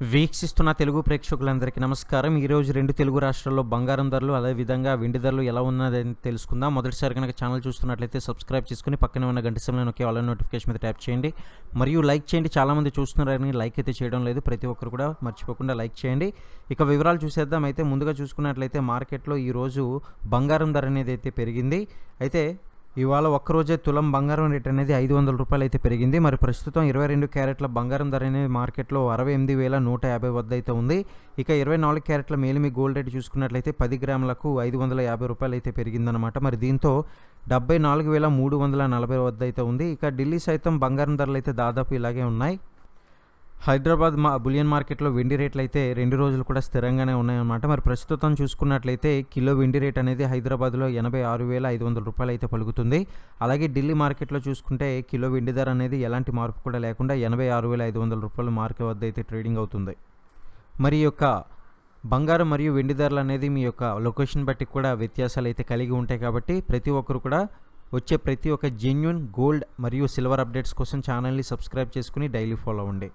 వీక్షిస్తున్న తెలుగు ప్రేక్షకులందరికీ నమస్కారం. ఈరోజు రెండు తెలుగు రాష్ట్రాల్లో బంగారం ధరలు అదేవిధంగా వెండి ధరలు ఎలా ఉన్నదని తెలుసుకుందాం. మొదటిసారి కనుక ఛానల్ చూస్తున్నట్లయితే సబ్స్క్రైబ్ చేసుకుని పక్కనే ఉన్న గంట సమయంలో నొక్కి వాళ్ళ నోటిఫికేషన్ మీద ట్యాప్ చేయండి. మరియు లైక్ చేయండి. చాలామంది చూస్తున్నారని లైక్ అయితే చేయడం లేదు. ప్రతి ఒక్కరు కూడా మర్చిపోకుండా లైక్ చేయండి. ఇక వివరాలు చూసేద్దాం. అయితే ముందుగా చూసుకున్నట్లయితే మార్కెట్లో ఈరోజు బంగారం ధర అనేది అయితే పెరిగింది. అయితే ఇవాళ ఒక్కరోజే తులం బంగారం రేట్ అనేది ఐదు వందల రూపాయలు అయితే పెరిగింది. మరి ప్రస్తుతం ఇరవై రెండు క్యారెట్ల బంగారం ధర అనేది మార్కెట్లో అరవై ఎనిమిది వేల నూట యాభై వద్ద అయితే ఉంది. ఇక ఇరవై నాలుగు క్యారెట్ల మేలిమి గోల్డ్ రేట్ చూసుకున్నట్లయితే పది గ్రాములకు ఐదు వందల యాభై రూపాయలు అయితే పెరిగిందనమాట మరి దీంతో డెబ్బై నాలుగు వేల మూడు వందల నలభై వద్ద అయితే ఉంది. ఇక ఢిల్లీ సైతం బంగారం ధరలు అయితే దాదాపు ఇలాగే ఉన్నాయి. హైదరాబాద్ మా బులియన్ మార్కెట్లో వెండి రేట్లు అయితే రెండు రోజులు కూడా స్థిరంగానే ఉన్నాయన్నమాట. మరి ప్రస్తుతం చూసుకున్నట్లయితే కిలో వెండి రేట్ అనేది హైదరాబాద్లో ఎనభై ఆరు వేల ఐదు వందల రూపాయలు అయితే పలుకుతుంది. అలాగే ఢిల్లీ మార్కెట్లో చూసుకుంటే కిలో వెండి ధర అనేది ఎలాంటి మార్పు కూడా లేకుండా ఎనభై ఆరు వేల ఐదు వందల రూపాయలు మార్కెట్ వద్ద అయితే ట్రేడింగ్ అవుతుంది. మరి యొక్క బంగారం మరియు వెండి ధరలు అనేది మీ యొక్క లొకేషన్ బట్టి కూడా వ్యత్యాసాలు అయితే కలిగి ఉంటాయి కాబట్టి ప్రతి ఒక్కరు కూడా వచ్చే ప్రతి ఒక్క జెన్యున్ గోల్డ్ మరియు సిల్వర్ అప్డేట్స్ కోసం ఛానల్ని సబ్స్క్రైబ్ చేసుకుని డైలీ ఫాలో అవ్వండి.